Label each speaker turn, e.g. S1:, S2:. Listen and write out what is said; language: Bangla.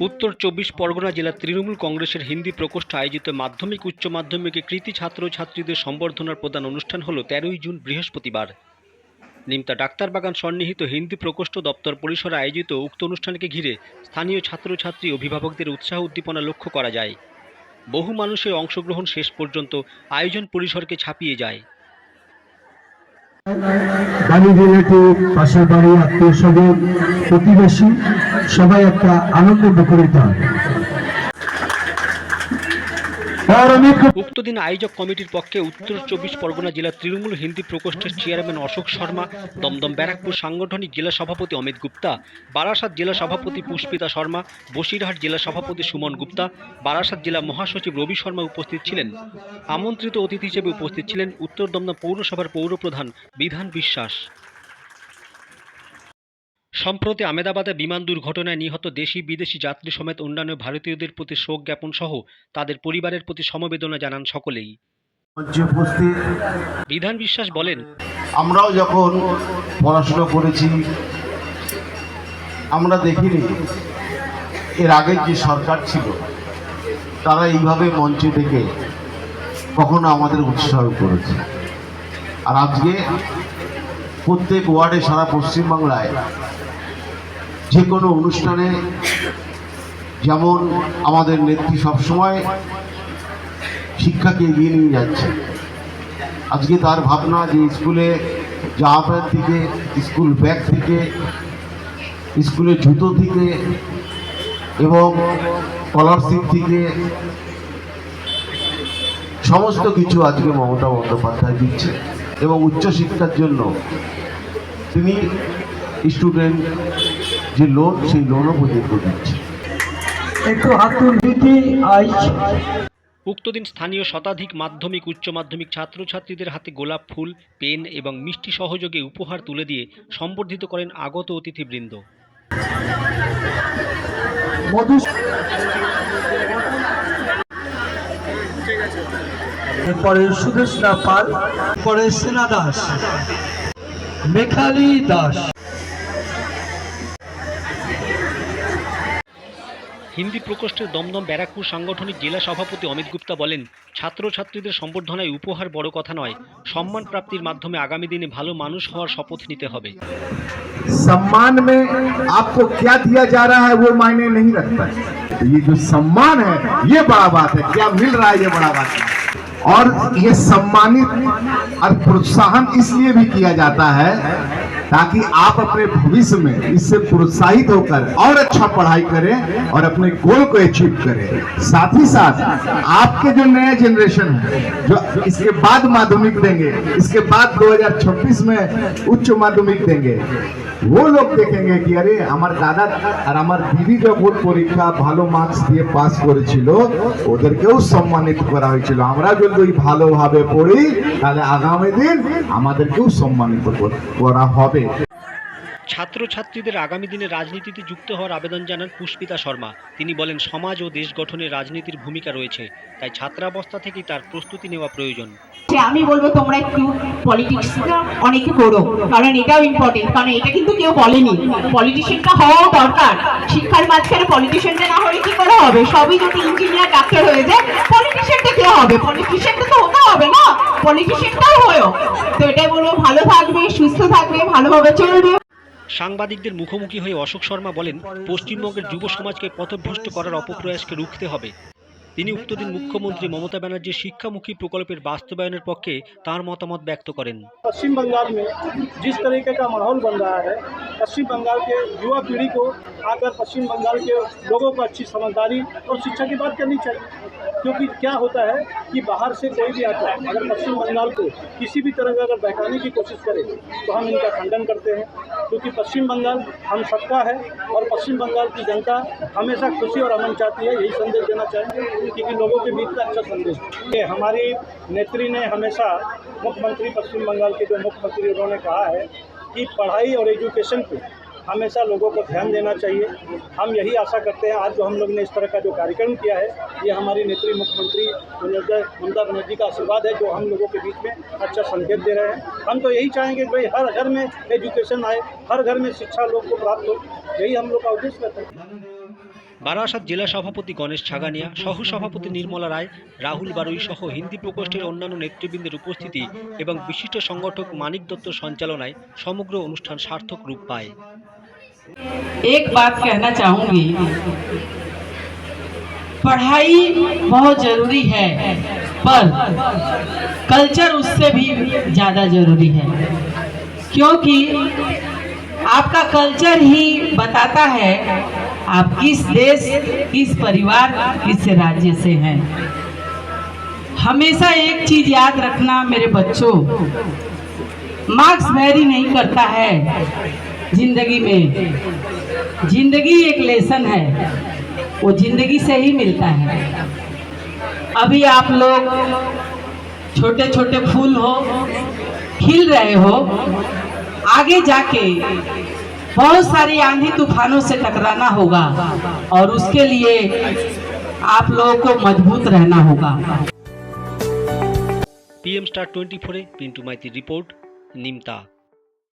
S1: উত্তর চব্বিশ পরগনা জেলা তৃণমূল কংগ্রেসের হিন্দি প্রকোষ্ঠ আয়োজিত মাধ্যমিক উচ্চ মাধ্যমিকে কৃতি ছাত্রছাত্রীদের সম্বর্ধনার প্রদান অনুষ্ঠান হল তেরোই জুন, বৃহস্পতিবার। নিমতা ডাক্তারবাগান সন্নিহিত হিন্দি প্রকোষ্ঠ দপ্তর পরিসরে আয়োজিত উক্ত অনুষ্ঠানকে ঘিরে স্থানীয় ছাত্রছাত্রী অভিভাবকদের উৎসাহ উদ্দীপনা লক্ষ্য করা যায়। বহু মানুষের অংশগ্রহণ শেষ পর্যন্ত আয়োজন পরিসরকে ছাপিয়ে যায়।
S2: বাড়ি রিলেটিভ পাশের বাড়ি আত্মীয় স্বজন প্রতিবেশী সবাই একটা আনন্দ বিপরীত হয়
S1: উক্ত দিন আয়োজক কমিটির পক্ষে উত্তর চব্বিশ পরগনা জেলা তৃণমূল হিন্দি প্রকোষ্ঠের চেয়ারম্যান অশোক শর্মা, দমদম ব্যারাকপুর সাংগঠনিক জেলা সভাপতি অমিত গুপ্তা, বারাসাত জেলা সভাপতি পুষ্পিতা শর্মা, বসিরহাট জেলা সভাপতি সুমন গুপ্তা, বারাসাত জেলা মহাসচিব রবি শর্মা উপস্থিত ছিলেন। আমন্ত্রিত অতিথি হিসেবে উপস্থিত ছিলেন উত্তর দমদম পৌরসভার পৌরপ্রধান বিধান বিশ্বাস। সম্প্রতি আমেদাবাদে বিমান দুর্ঘটনায় নিহত দেশি বিদেশি যাত্রী সমেত অন্যান্য ভারতীয়দের প্রতি শোক জ্ঞাপন সহ তাদের পরিবারের প্রতি সমবেদনা জানান সকলেই। বিধান বিশ্বাস বলেন,
S3: আমরাও যখন পড়াশোনা করেছি, আমরা দেখিনি এর আগে যে সরকার ছিল। তারা এইভাবে মঞ্চে ডেকে কখনো আমাদের উৎসাহ করেছে। আর আজকে প্রত্যেক ওয়ার্ডে সারা পশ্চিমবাংলায় যে কোনো অনুষ্ঠানে যেমন আমাদের নেত্রী সবসময় শিক্ষাকে এগিয়ে নিয়ে যাচ্ছে। আজকে তার ভাবনা যে স্কুলে প্যান্ট থেকে, স্কুল ব্যাগ থেকে, স্কুলের জুতো থেকে এবং স্কলারশিপ থেকে সমস্ত কিছু আজকে মমতা বন্দ্যোপাধ্যায় দিচ্ছে। এবং উচ্চশিক্ষার জন্য তিনি স্টুডেন্ট যে লোন সেই লোনও পর্যন্ত দিচ্ছে।
S2: একটু
S1: উক্ত দিন স্থানীয় শতাধিক মাধ্যমিক উচ্চ মাধ্যমিক ছাত্রছাত্রীদের হাতে গোলাপ ফুল পেন এবং মিষ্টি সহযোগে উপহার তুলে দিয়ে সম্বর্ধিত করেন আগত অতিথিবৃন্দ।
S2: মধু এরপরে সুদেশনা পাল পরে সেনা দাস মেঘালী দাস
S1: হিন্দি প্রকোষ্ঠের দমদম ব্যারাকপুর সাংগঠনিক জেলা সভাপতি অমিত গুপ্তা বলেন ছাত্রছাত্রীদের সম্বর্ধনায় উপহার বড় কথা নয় সম্মান প্রাপ্তির মাধ্যমে আগামী দিনে ভালো মানুষ হওয়ার শপথ নিতে হবে
S4: सम्मान में आपको क्या दिया जा रहा है वो मायने नहीं रखता है तो ये जो सम्मान है ये बड़ा बात है क्या मिल रहा है ये बड़ा बात है और ये सम्मानित और प्रोत्साहन इसलिए भी किया जाता है ताकि आप अपने भविष्य में इससे प्रोत्साहित होकर और अच्छा पढ़ाई करें और अपने गोल को अचीव करें। साथ ही साथ आपके जो नया जनरेशन है, जो इसके बाद माध्यमिक देंगे, इसके बाद 2026 में उच्च माध्यमिक देंगे वो लोग देखेंगे कि अरे আমার দাদা আর আমার দিদি যখন পরীক্ষা ভালো মার্কস দিয়ে পাস করেছিল ওদেরকেও সম্মানিত করা হয়েছিল আমরা যদি ভালোভাবে পড়ি তাহলে আগামী দিন আমাদেরকেও সম্মানিত কর- করা হবে
S1: ছাত্রছাত্রীদের আগামী দিনে রাজনীতিতে যুক্ত হওয়ার আবেদন জানান পুষ্পিতা শর্মা। তিনি বলেন, সমাজ ও দেশ গঠনে রাজনীতির ভূমিকা রয়েছে, তাই ছাত্রাবস্থা থেকেই তার প্রস্তুতি নেওয়া প্রয়োজন।
S5: আমি বলব, তোমরা একটু পলিটিক্সটা অনেকে করো, কারণ এটাও ইম্পর্টেন্ট কারণ এটা কিন্তু কেউ বলেনি। পলিটিশিয়ানটা হওয়াও দরকার। শিক্ষার মাঝখানে পলিটিশিয়ানটা না হলে কি করে হবে? সবই যদি ইঞ্জিনিয়ার ডাক্তার হয়ে যায় পলিটিশিয়ানটা কে হবে? পলিটিশিয়ানটা তো হতে হবে না। পলিটিশিয়ানটাও হয়েও। তো এটাই বলব, ভালো থাকবে, সুস্থ থাকবে, ভালোভাবে চলবে।
S1: সাংবাদিকদের মুখোমুখি হয়ে অশোক শর্মা বলেন পশ্চিমবঙ্গের যুব সমাজকে পথভ্রষ্ট করার অপপ্রয়াসকে রুখতে হবে। তিনি উক্ত দিন মুখ্যমন্ত্রী মমতা ব্যানার্জির শিক্ষামুখী প্রকল্পের বাস্তবায়নের পক্ষে তার মতামত ব্যক্ত করেন
S6: पश्चिम बंगाल में जिस तरीके का माहौल बन रहा है पश्चिम बंगाल के युवा पीढ़ी को आकर पश्चिम बंगाल के लोगों को अच्छी समझदारी और शिक्षा की बात करनी चाहिए क्योंकि क्या होता है कि बाहर से कोई भी आता है अगर पश्चिम बंगाल को किसी भी तरह का अगर बहकाने की कोशिश करे तो हम इनका खंडन करते हैं क्योंकि पश्चिम बंगाल हम सबका है और पश्चिम बंगाल की जनता हमेशा खुशी और अमन चाहती है यही संदेश देना चाहेंगे क्योंकि लोगों के बीच का अच्छा संदेश। ये हमारी नेत्री ने हमेशा मुख्यमंत्री पश्चिम बंगाल के जो मुख्यमंत्री उन्होंने कहा है कि पढ़ाई और एजुकेशन को हमेशा लोगों को ध्यान देना चाहिए हम यही आशा करते हैं आज जो हम लोग ने इस तरह का जो कार्यक्रम किया है ये हमारी नेत्री मुख्यमंत्री ममता ममता बनर्जी का आशीर्वाद है जो हम लोगों के बीच में अच्छा संकेत दे रहे हैं हम तो यही चाहेंगे कि भाई हर घर में एजुकेशन आए हर घर में शिक्षा लोग को प्राप्त हो यही हम लोग का उद्देश्य रहता है
S1: বারাসাত জেলা সভাপতি গণেশ ছাগানিয়া সহ সভাপতি নির্মলা রায় রাহুল বারুই সহ হিন্দি প্রকোষ্ঠের অন্যান্য নেতৃবৃন্দের উপস্থিতি এবং বিশিষ্ট সংগঠক মানিক দত্ত সঞ্চালনায় সমগ্র অনুষ্ঠান সার্থক রূপ পায়
S7: एक बात कहना चाहूँगी। पढ़ाई बहुत ज़रूरी है, पर कल्चर उससे भी ज़्यादा ज़रूरी है। क्योंकि आपका कल्चर ही बताता है, आप किस देश, किस परिवार, किस राज्य से हैं। हमेशा एक चीज़ याद रखना मेरे बच्चों, मार्क्स वेरी नहीं करता है। ज़िंदगी में। ज़िंदगी एक लेसन है। वो ज़िंदगी से ही मिलता है। अभी आप लोग छोटे छोटे फूल हो, खिल रहे हो, आगे जाके बहुत सारी आंधी तूफानों से टकराना होगा और उसके लिए आप लोगों को मज़बूत रहना होगा।
S1: PM star twenty four Pintu Maity report Nimta